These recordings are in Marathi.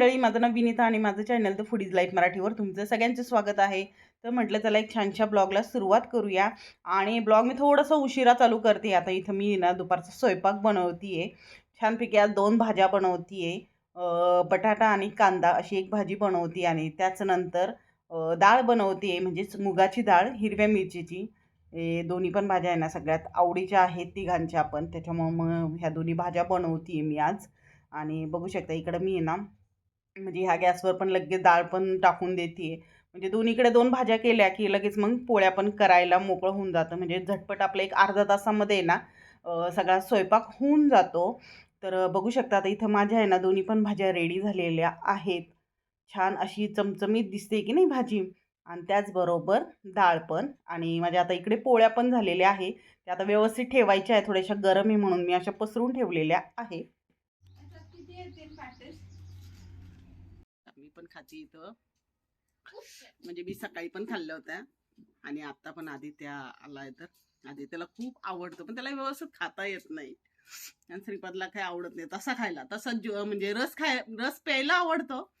मंडळी माझं नाव विनिता आणि माझं चॅनल द फुडीज लाईफ मराठीवर तुमचं सगळ्यांचं स्वागत आहे. तर म्हटलं चला एक छानशा ब्लॉगला सुरुवात करूया. आणि ब्लॉग मी थोडंसं उशिरा चालू करते. आता इथं मी ना दुपारचा स्वयंपाक बनवते आहे छानपैकी आज दोन भाज्या बनवते आहे बटाटा आणि कांदा अशी एक भाजी बनवते आणि त्याचनंतर डाळ बनवते म्हणजेच मुगाची डाळ हिरव्या मिरचीची. हे दोन्ही पण भाज्या आहे ना सगळ्यात आवडीच्या आहेत तिघांच्या पण. त्याच्यामुळं मग ह्या दोन्ही भाज्या बनवते मी आज. आणि बघू शकता इकडं मी ना म्हणजे ह्या गॅसवर पण लगेच डाळ पण टाकून देते म्हणजे दोन्हीकडे दोन भाज्या केल्या की लगेच मग पोळ्या पण करायला मोकळं होऊन जातं. म्हणजे झटपट आपलं एक अर्धा तासामध्ये आहे ना सगळा स्वयंपाक होऊन जातो. तर बघू शकता आता इथं माझ्या आहे ना दोन्ही पण भाज्या रेडी झालेल्या आहेत. छान अशी चमचमीत दिसते की नाही भाजी? आणि त्याचबरोबर डाळ पण. आणि माझ्या आता इकडे पोळ्या पण झालेल्या आहे. त्या आता व्यवस्थित ठेवायच्या आहे. थोड्याशा गरम आहे म्हणून मी अशा पसरून ठेवलेल्या आहे मी पण खाची इथं. म्हणजे मी सकाळी पण खाल्ल्या होत्या. आणि आता पण आदित्य आलाय तर. आदित्यला खूप आवडतं. पण त्याला व्यवस्थित खाता येत नाही. आणि श्रीपादला काही आवडत नाही. तसा खायला. तसा म्हणजे रस खाय रस प्यायला आवडतो.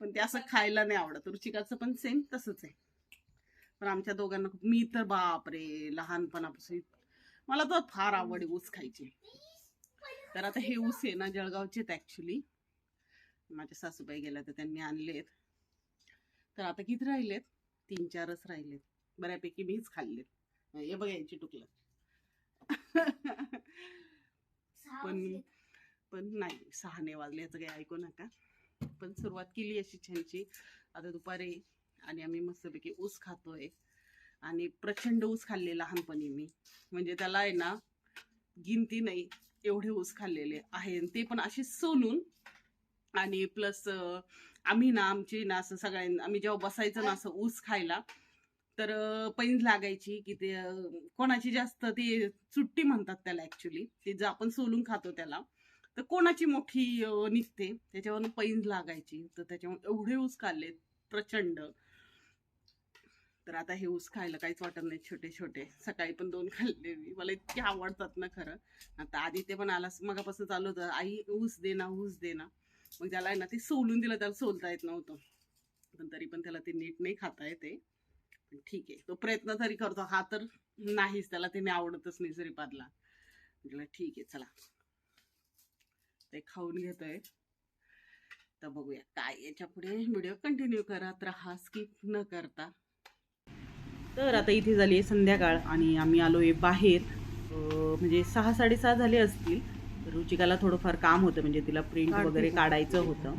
पण ते असं खायला नाही आवडत. रुचिकाचं पण सेम तसंच आहे. पण आमच्या दोघांना मी तर बापरे लहानपणापासून मला तर फार आवड आहे ऊस खायची. तर आता हे ऊस आहे ना जळगावचेच ॲक्च्युली माझ्या सासूबाई गेल्या तर त्यांनी आणलेत. तर आता किती राहिलेत? तीन चारच राहिलेत. बऱ्यापैकी मीच खाल्लेत. हे बघा यांची टुकलं. पण पण नाही सहाने वाजल्याचं काही ऐकू नका. पण सुरुवात केली अशी छानशी. आता दुपारी आणि आम्ही मस्तपैकी ऊस खातोय. आणि प्रचंड ऊस खाल्ले लहानपणी मी. म्हणजे त्याला आहे ना गिनती नाही एवढे ऊस खाल्लेले आहे. ते पण असे सोलून आणि प्लस आम्ही ना आमची ना असं सगळ्यांना आम्ही जेव्हा बसायचं ना असं ऊस खायला तर अं, पैंज लागायची की ते कोणाची जास्त ते चुट्टी म्हणतात त्याला ऍक्च्युली ते जे आपण सोलून खातो त्याला तर कोणाची मोठी निघते त्याच्यावरून पैंज लागायची तर त्याच्यामुळे एवढे ऊस खाल्ले प्रचंड. तर आता हे ऊस खायला काहीच वाटत नाही छोटे छोटे सकाळी पण दोन खाल्ले मी. मला इतके आवडतात ना खरं. आता आधी ते पण आला मगापासून चालू होतं आई ऊस दे ना ऊस दे ना. मग त्याला आहे ना ते सोलून दिलं त्याला सोलता येत नव्हतं. पण तरी पण त्याला ते नीट नाही खाता येते. पण ठीक आहे. तो प्रयत्न तरी करतो. हा तर नाहीच. त्याला ते नाही आवडतच नाही श्रीपादला. म्हटलं ठीक आहे चला. ते खाऊन घेतोय. तर बघूया काय याच्यापुढे. व्हिडिओ कंटिन्यू करत राहा स्किप न करता. तर आता इथे झाली आहे संध्याकाळ आणि आम्ही आलो आहे बाहेर म्हणजे सहा साडेसहा झाले असतील. रुचिकाला थोडंफार काम होतं म्हणजे तिला प्रिंट वगैरे काढायचं होतं.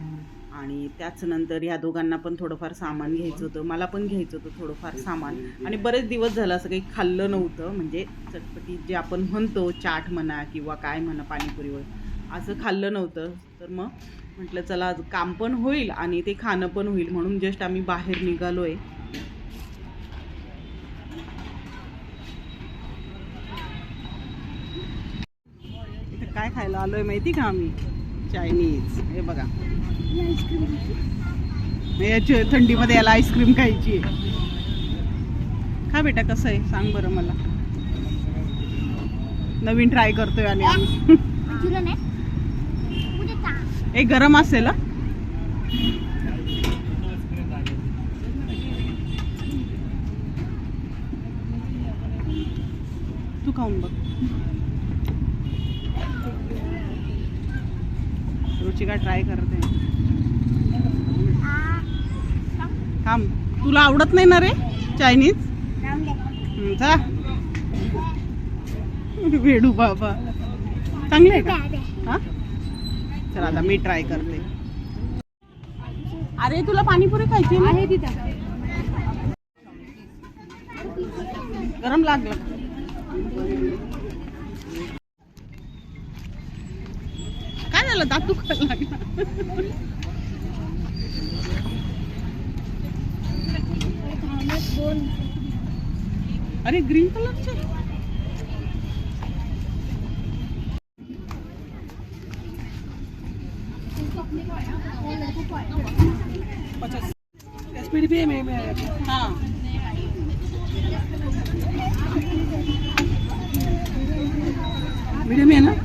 आणि त्याच नंतर ह्या दोघांना पण थोडंफार सामान घ्यायचं होतं. मला पण घ्यायचं होतं थोडंफार सामान. आणि बरेच दिवस झालं असं काही खाल्लं नव्हतं. म्हणजे चटपटीत जे आपण म्हणतो चाट म्हणा किंवा काय म्हणा पाणीपुरीवर असं खाल्लं नव्हतं. तर मग म्हटलं चला आज काम पण होईल आणि ते खाणं पण होईल. म्हणून जस्ट आम्ही बाहेर निघालो आहे इथं काय खायला आलोय माहिती का आम्ही? चायनीज हे बघा. याची थंडीमध्ये याला आईस्क्रीम खायची आहे. खा बेटा कसं आहे? सांग बरं मला. नवीन ट्राय करतोय आणि आम्ही तुला नाही? मुझे का? हे गरम असेल? तू खाऊन बघ. रुचिका ट्राय करते थांब. तुला आवडत नाही ना रे? चायनीज? जा. वेडू बाबा. चांगले आहे का. हा? चला आता मी ट्राय करते. अरे तुला पाणीपुरी खायची? आहे तिथं. गरम लागलं. काय झालं दात दुखायला लागला. अरे ग्रीन कलरचे. हा मीडियम है. ना हाँ ज़्यादा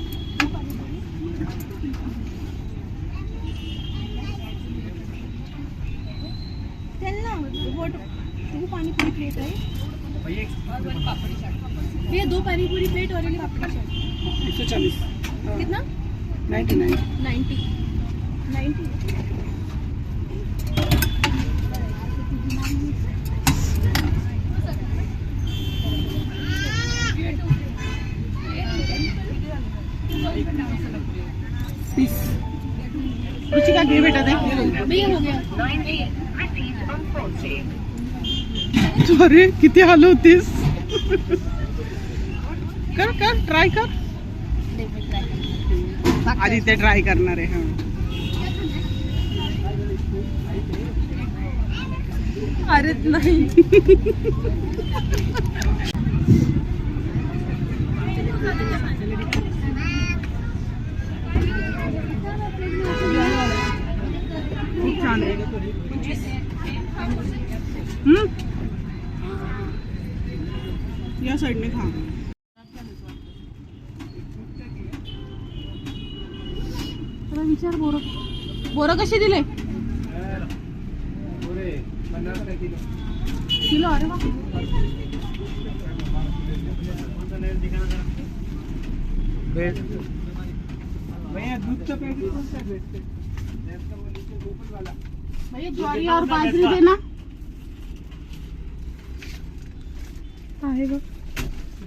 पानी पूरी प्लेट है। भैया दो पानी पूरी प्लेट और एक पापड़ी चाट। एकशे चाळीस कितना? Ninety nine ninety. Ninety? Ruchika घे बेटा ते भैया हो गया। अरे, किती हलवतीस कर कर ट्राय कर. आधी ते ट्राय करणार आहे, हा. अरे, नहीं. छान आहे. हम्म? या साईडने खा. विचार बोर. बोरं कसे दिले? किलो अरे वा. भैया ज्वारी और बाजरी देना. आहे बघ.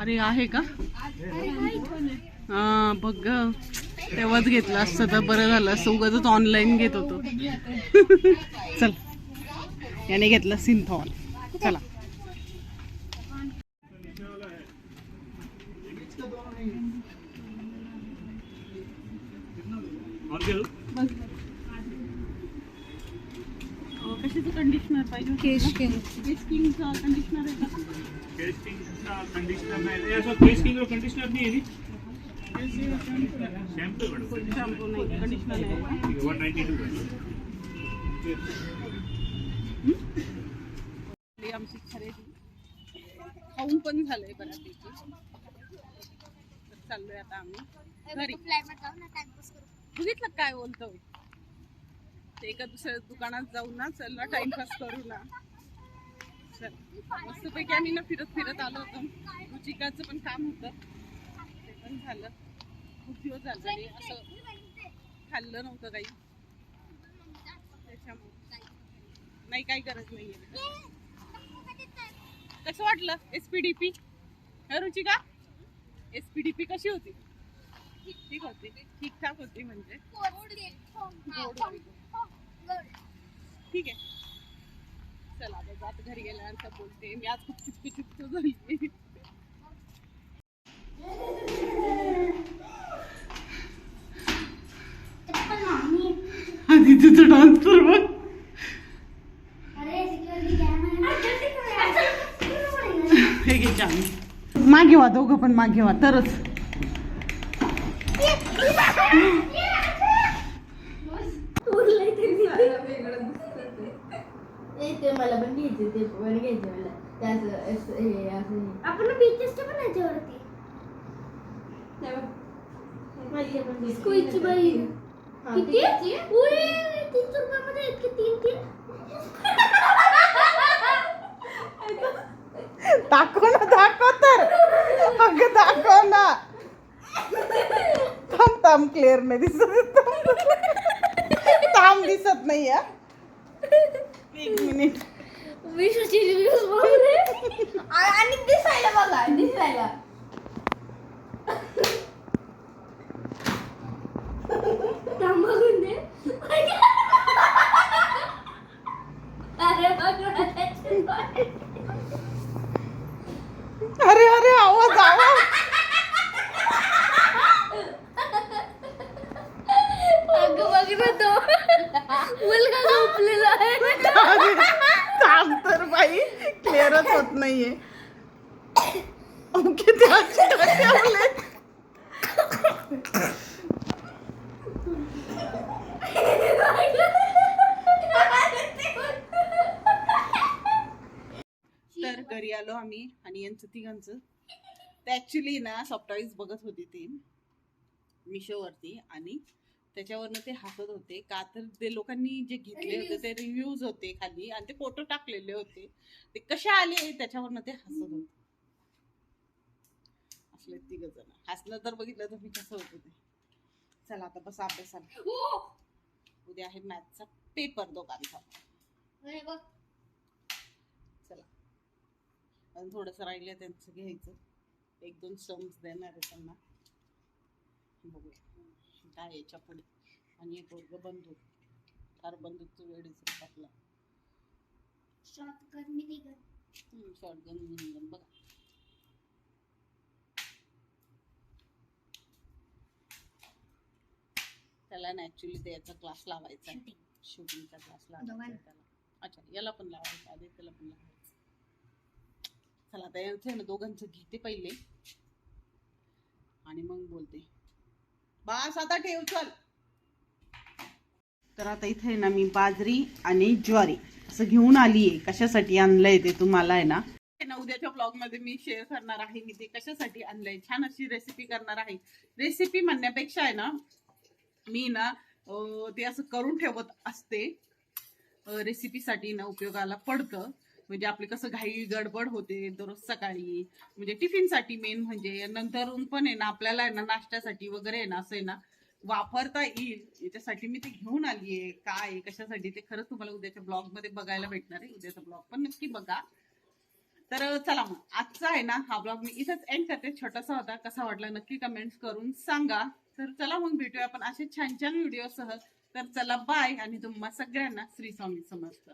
अरे आहे का? हा बघ ग. तेव्हाच घेतलं असतं तर बरं झालं असतं. उगाच ऑनलाईन घेत होतो. चल. याने घेतलं सिंथॉल चला. कशाचं कंडिशनर पाहिजे केश किंग केश किंगचं कंडिशनर आहे का कंडीशनर नाही असं फेस किंग कंडिशनर नाही आहे शॅम्पू नाही कंडिशनर आहे आमची खरेदी खाऊन पण झालंय बऱ्यापैकी. तर चाललोय आता आम्ही. घरी. बघितलं काय बोलतो? ते एका दुसऱ्या दुकानात जाऊ ना चल ना टाइमपास करू ना. चल. मस्तपैकी आम्ही ना फिरत फिरत आलो होतो. रुचिकाचं पण काम होतं. ते पण झालं. खूप दिवस झाले असं खाल्लं नव्हतं काही. त्याच्यामुळे. नाही काही गरज नाहीये. कसं वाटलं? एसपीडीपी रुचिका? एसपीडीपी कशी होती? ठीक होती. ठीक ठाक होती म्हणजे. ठीक आहे. चला आता घरी गेल्यानंतर बोलते. मी आज खूप चिपकू चिपकू झाली. बघ हे घे छान मागे वा दोघं पण मागे वा तरच. ते मला पण घ्यायचे ते पण घ्यायचे मला. ते असं असं हे. असं. आपण बीचेसच्या पण याच्यावरती माझी पण घ्यायची. स्क्वीजची बाई. हा, किती? ती घ्यायची. उरे, तीनशे रुपयामध्ये इतके तीन तीन दाखव ना दाखव तर अगं दाखव ना थांब थांब क्लिअर नाही दिसत थांब दिसत नाही हा एक मिनिट विश्वची रिव्ह्यूज बघले आणि दिसायला बघा दिसायला थांब बघून दे. अरे. अरे आवाज आवाज. मुलगा झोपलेला आहे. तर बाई क्लिअरच होत नाहीये. किती अक्षर ठेवले तर घरी आलो आम्ही आणि यांचं तिघांचं. ते ऍक्च्युली ना सॉफ्टवेअर्स बघत होते ते. मिशोवरती आणि त्याच्यावरनं ते हसत होते. का तर ते लोकांनी जे घेतले होते ते रिव्ह्यूज होते खाली आणि ते फोटो टाकलेले होते. ते कसे आले त्याच्यावरनं ते हसत होते. असले तिघ जण हसलं तर बघितलं तर मी कसं होतं ते. चला आता बस अभ्यासाला. उद्या आहे मॅथचा पेपर दोघांचा चला आणि थोडंसं राहिलं त्यांचं घ्यायचं. एक दोन सम्स देणार आहे त्यांना. बघूया. काय याच्यापुढे आणि एक वर्ग बंदूक फार बंदूकचं वेळीच आपला. शॉर्टगन बघा. त्याला ना ऍक्च्युली ते याचा क्लास लावायचा शूटिंगचा क्लास लावायचा त्याला. अच्छा याला पण लावायचा. आधी त्याला पण लावायचं. चला आता यांचं ना दोघांचं घेते पहिले. आणि मग बोलते. बास आता ठेव चल. तर आता इथे आहे ना मी बाजरी आणि ज्वारी. असं घेऊन आली आहे कशासाठी आणलंय ते तुम्हाला आहे ना? ना उद्याच्या ब्लॉगमध्ये मी शेअर करणार आहे. मी ते कशासाठी आणलंय? छान अशी रेसिपी करणार आहे. रेसिपी म्हणण्यापेक्षा आहे ना मी ना ते असं करून ठेवत असते. रेसिपीसाठी ना उपयोगाला पडतं. म्हणजे आपली कसं घाई गडबड होते दररोज सकाळी. म्हणजे टिफिनसाठी मेन म्हणजे नंतर पण आहे ना आपल्याला आहे ना नाश्त्यासाठी वगैरे आहे ना असं आहे ना वापरता येईल. याच्यासाठी मी ते घेऊन आली आहे काय कशासाठी ते खरंच तुम्हाला उद्याच्या ब्लॉगमध्ये बघायला भेटणार आहे. उद्याचा ब्लॉग पण नक्की बघा. तर चला मग. आजचा आहे ना हा ब्लॉग मी इथंच एंड करते. छोटासा होता कसा वाटला नक्की कमेंट्स करून सांगा. तर चला मग भेटूया आपण असे छान छान व्हिडिओसह तर चला बाय आणि तुम्हा सगळ्यांना श्री स्वामी समर्थ.